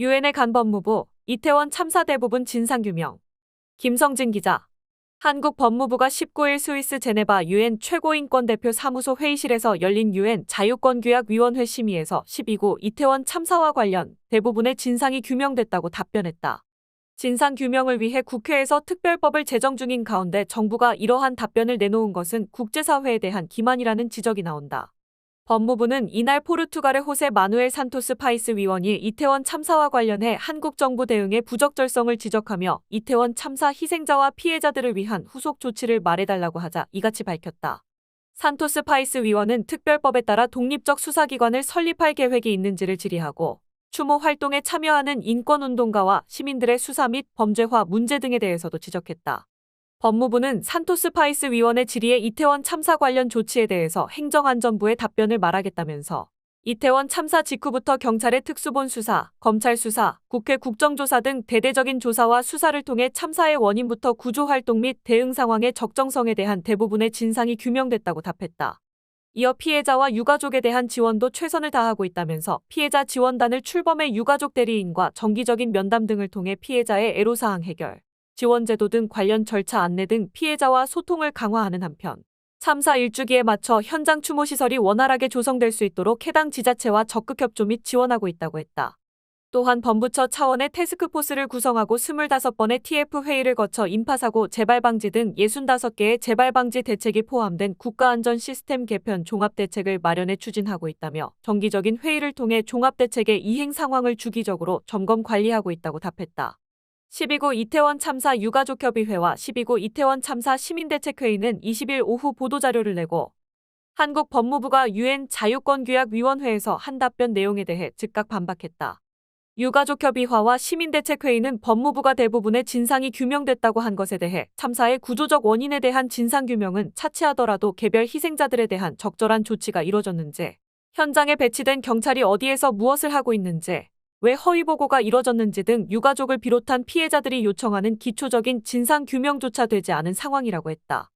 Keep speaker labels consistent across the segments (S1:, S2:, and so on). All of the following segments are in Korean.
S1: 유엔의 간 법무부, 이태원 참사 대부분 진상규명. 김성진 기자. 한국 법무부가 19일 스위스 제네바 유엔 최고인권대표 사무소 회의실에서 열린 유엔 자유권규약위원회 심의에서 12구 이태원 참사와 관련 대부분의 진상이 규명됐다고 답변했다. 진상 규명을 위해 국회에서 특별법을 제정 중인 가운데 정부가 이러한 답변을 내놓은 것은 국제사회에 대한 기만이라는 지적이 나온다. 법무부는 이날 포르투갈의 호세 마누엘 산토스 파이스 위원이 이태원 참사와 관련해 한국 정부 대응의 부적절성을 지적하며 이태원 참사 희생자와 피해자들을 위한 후속 조치를 말해달라고 하자 이같이 밝혔다. 산토스 파이스 위원은 특별법에 따라 독립적 수사기관을 설립할 계획이 있는지를 질의하고 추모 활동에 참여하는 인권운동가와 시민들의 수사 및 범죄화 문제 등에 대해서도 지적했다. 법무부는 산토스 파이스 위원의 질의에 이태원 참사 관련 조치에 대해서 행정안전부에 답변을 말하겠다면서 이태원 참사 직후부터 경찰의 특수본 수사, 검찰 수사, 국회 국정조사 등 대대적인 조사와 수사를 통해 참사의 원인부터 구조 활동 및 대응 상황의 적정성에 대한 대부분의 진상이 규명됐다고 답했다. 이어 피해자와 유가족에 대한 지원도 최선을 다하고 있다면서 피해자 지원단을 출범해 유가족 대리인과 정기적인 면담 등을 통해 피해자의 애로사항 해결, 지원제도 등 관련 절차 안내 등 피해자와 소통을 강화하는 한편 참사 일주기에 맞춰 현장 추모 시설이 원활하게 조성될 수 있도록 해당 지자체와 적극 협조 및 지원하고 있다고 했다. 또한 범부처 차원의 태스크포스를 구성하고 25번의 TF 회의를 거쳐 인파사고 재발 방지 등 65개의 재발 방지 대책이 포함된 국가안전 시스템 개편 종합 대책을 마련해 추진하고 있다며 정기적인 회의를 통해 종합 대책의 이행 상황을 주기적으로 점검 관리하고 있다고 답했다. 12구 이태원 참사 유가족협의회와 12구 이태원 참사 시민대책회의는 20일 오후 보도자료를 내고 한국 법무부가 유엔 자유권규약위원회에서 한 답변 내용에 대해 즉각 반박했다. 유가족협의화와 시민대책회의는 법무부가 대부분의 진상이 규명됐다고 한 것에 대해 참사의 구조적 원인에 대한 진상규명은 차치하더라도 개별 희생자들에 대한 적절한 조치가 이뤄졌는지, 현장에 배치된 경찰이 어디에서 무엇을 하고 있는지, 왜 허위 보고가 이뤄졌는지 등 유가족을 비롯한 피해자들이 요청하는 기초적인 진상규명조차 되지 않은 상황이라고 했다.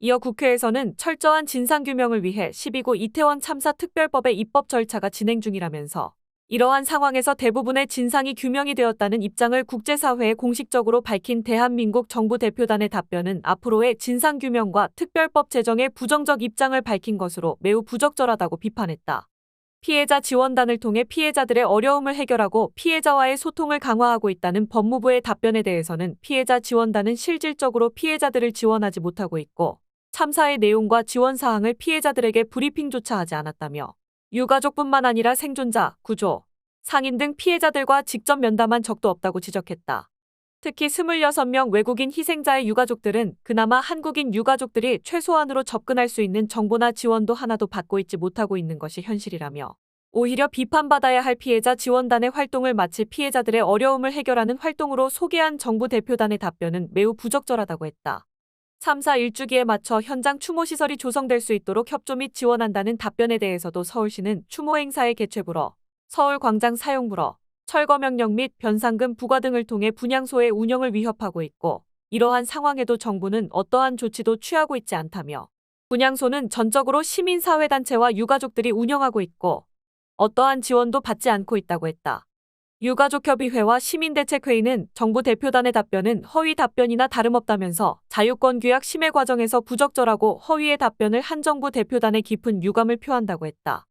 S1: 이어 국회에서는 철저한 진상규명을 위해 12구 이태원 참사 특별법의 입법 절차가 진행 중이라면서 이러한 상황에서 대부분의 진상이 규명이 되었다는 입장을 국제사회에 공식적으로 밝힌 대한민국 정부 대표단의 답변은 앞으로의 진상규명과 특별법 제정에 부정적 입장을 밝힌 것으로 매우 부적절하다고 비판했다. 피해자 지원단을 통해 피해자들의 어려움을 해결하고 피해자와의 소통을 강화하고 있다는 법무부의 답변에 대해서는 피해자 지원단은 실질적으로 피해자들을 지원하지 못하고 있고 참사의 내용과 지원 사항을 피해자들에게 브리핑조차 하지 않았다며 유가족뿐만 아니라 생존자, 구조, 상인 등 피해자들과 직접 면담한 적도 없다고 지적했다. 특히 26명 외국인 희생자의 유가족들은 그나마 한국인 유가족들이 최소한으로 접근할 수 있는 정보나 지원도 하나도 받고 있지 못하고 있는 것이 현실이라며 오히려 비판받아야 할 피해자 지원단의 활동을 마치 피해자들의 어려움을 해결하는 활동으로 소개한 정부 대표단의 답변은 매우 부적절하다고 했다. 참사 일주기에 맞춰 현장 추모 시설이 조성될 수 있도록 협조 및 지원한다는 답변에 대해서도 서울시는 추모 행사의 개최부러, 서울광장 사용부러, 철거 명령 및 변상금 부과 등을 통해 분향소의 운영을 위협하고 있고 이러한 상황에도 정부는 어떠한 조치도 취하고 있지 않다며 분향소는 전적으로 시민사회단체와 유가족들이 운영하고 있고 어떠한 지원도 받지 않고 있다고 했다. 유가족협의회와 시민대책회의는 정부 대표단의 답변은 허위 답변이나 다름없다면서 자유권 규약 심의 과정에서 부적절하고 허위의 답변을 한 정부 대표단의 깊은 유감을 표한다고 했다.